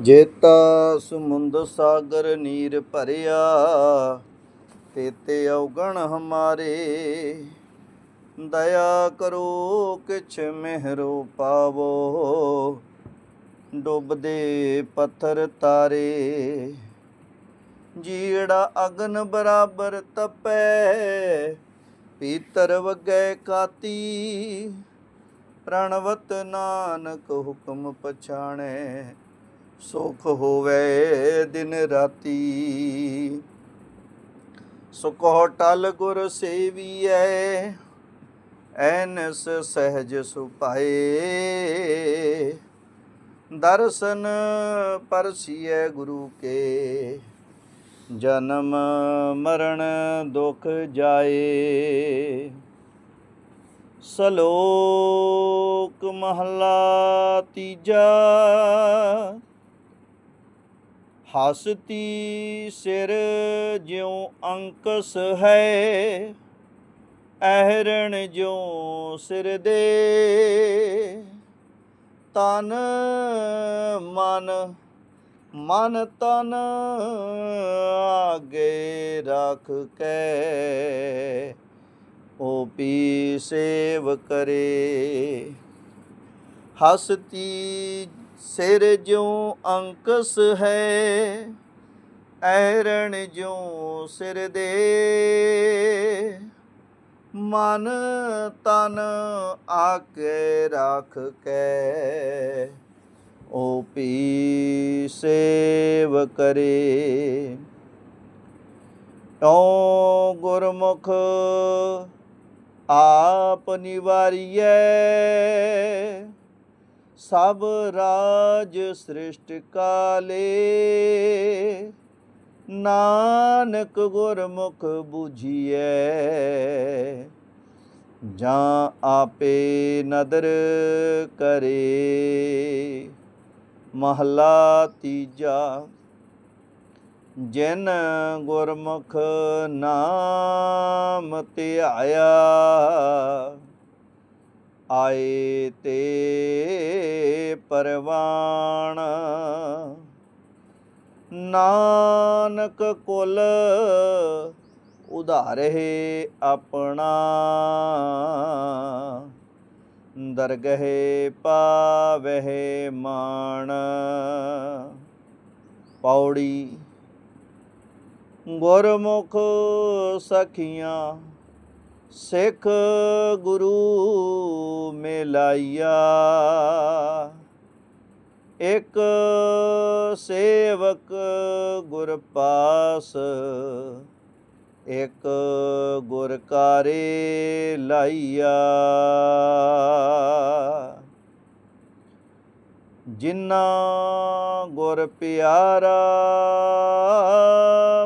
ਜੇਤਾ ਸਮੁੰਦ ਸਾਗਰ ਨੀਰ ਭਰਿਆ, ਤੇਤੇ ਔਗਣ ਹਮਾਰੇ। ਦਇਆ ਕਰੋ ਕਿਛ ਮਿਹਰੋ ਪਾਵੋ, ਡੁੱਬਦੇ ਪੱਥਰ ਤਾਰੇ। ਜੀੜਾ ਅਗਨ ਬਰਾਬਰ ਤਪੈ, ਪੀਤਰ ਵਗੈ ਕਾਤੀ। ਪ੍ਰਣਵਤ ਨਾਨਕ ਹੁਕਮ ਪਛਾਣੈ। ਸੁਖ ਹੋਵੇ ਦਿਨ ਰਾਤੀ। ਸੁਖੋ ਟਲ ਗੁਰ ਸੇਵੀਐ, ਐਨਸ ਸਹਿਜ ਸੁਪਾਏ ਦਰਸ਼ਨ ਪਰਸੀਐ ਗੁਰੂ ਕੇ, ਜਨਮ ਮਰਨ ਦੁਖ ਜਾਏ। ਸਲੋਕ ਮਹਲਾ ਤੀਜਾ ਹਸਤੀ ਸਿਰ ਜਿਉ ਅੰਕਸ ਹੈ, ਅਹਰਣ ਜਿਉ ਸਿਰ ਦੇ। ਤਨ, ਮਨ ਮਨ ਤਨ ਆਗੇ ਰੱਖ ਕੇ। ਓ ਪੀ ਸੇਵ ਕਰੇ, ਹਸਤੀ ਸਿਰ ਜਿਉ ਅੰਕਸ ਹੈ, ਐਰਣ ਜਿਉ ਸਿਰ ਦੇ। ਮਨ ਤਨ ਆਕੇ ਰੱਖ ਕੇ ਓ ਪੀ ਸੇਵ ਕਰੇ। ਓ ਗੁਰਮੁਖ ਆਪ ਨਿਵਾਰੀਐ ਸਭ ਰਾਜ ਸ੍ਰਿਸ਼ਟ ਕਾਲੇ। ਨਾਨਕ ਗੁਰਮੁਖ 부ਝੀਐ ਜਾਂ ਆਪੇ ਨਦਰ ਕਰੇ। ਮਹਲਾ ਤੀਜਾ, ਜਿਨ ਗੁਰਮੁਖ ਨਾਮ ਧਿਆਇਆ ਆਏ ਤੇ ਪਰਵਾਣ। ਨਾਨਕ ਕੁਲ ਉਧਾਰੇ ਆਪਣਾ। ਦਰਗਹਿ ਪਾਵਹਿ ਮਾਣ। ਪੌੜੀ ਗੁਰਮੁਖ ਸਖੀਆਂ ਸਿੱਖ ਗੁਰੂ ਮਿਲਾਈਆ ਇਕ ਸੇਵਕ ਗੁਰ ਪਾਸ ਇਕ ਗੁਰ ਕਾਰੇ ਲਾਈਆ ਜਿਨਾ ਗੁਰ ਪਿਆਰਾ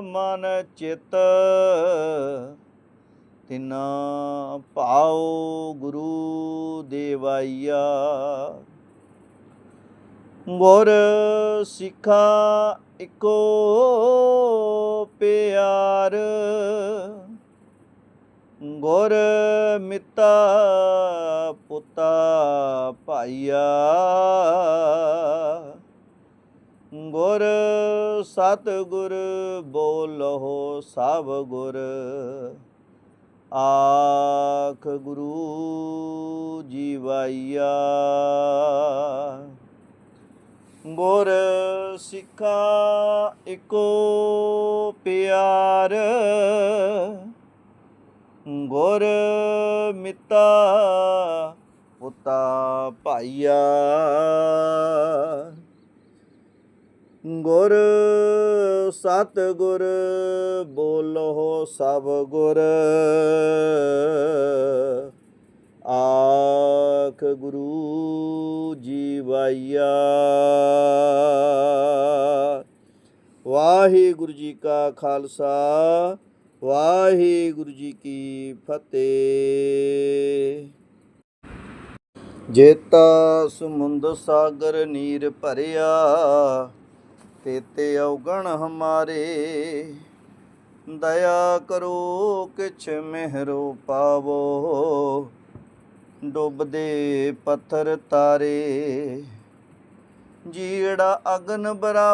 ਮਨ ਚਿਤ ਤਿਨਾ ਭਾਉ ਗੁਰੂ ਦੇਵਾਈਆ। ਗੁਰ ਸਿੱਖਾ ਇਕੋ ਪਿਆਰ। ਗੁਰ ਮਿੱਤਾ ਪੁੱਤਾ ਭਾਈਆ। ਗੁਰ ਸਤ ਗੁਰ ਬੋਲੋ ਸਭ ਗੁਰ। ਆਖ ਗੁਰੂ ਜੀਵਾਈਆ। ਗੁਰ ਸਿੱਖਾ ਇਕੋ ਪਿਆਰ ਗੁਰ ਮਿੱਤਾ ਪੁੱਤਾ ਭਾਈਆ। ਗੁਰ ਸਤ ਗੁਰ ਬੋਲੋ ਸਭ ਗੁਰ। ਆਖ ਗੁਰੂ ਜੀਵਾਈਆ ਵਾਹਿਗੁਰੂ ਜੀ ਕਾ ਖਾਲਸਾ, ਵਾਹਿਗੁਰੂ ਜੀ ਕੀ ਫਤਿਹ। ਜੇਤਾ ਸਮੁੰਦ ਸਾਗਰ ਨੀਰ ਭਰਿਆ ਤੇਤੇ ਔਗਣ ਹਮਾਰੇ। ਦਇਆ ਕਰੋ ਕਿਛ ਮਿਹਰੋ ਪਾਵੋ। ਡੁੱਬਦੇ ਪੱਥਰ ਤਾਰੇ ਜੀੜਾ ਅਗਨ ਬਰਾ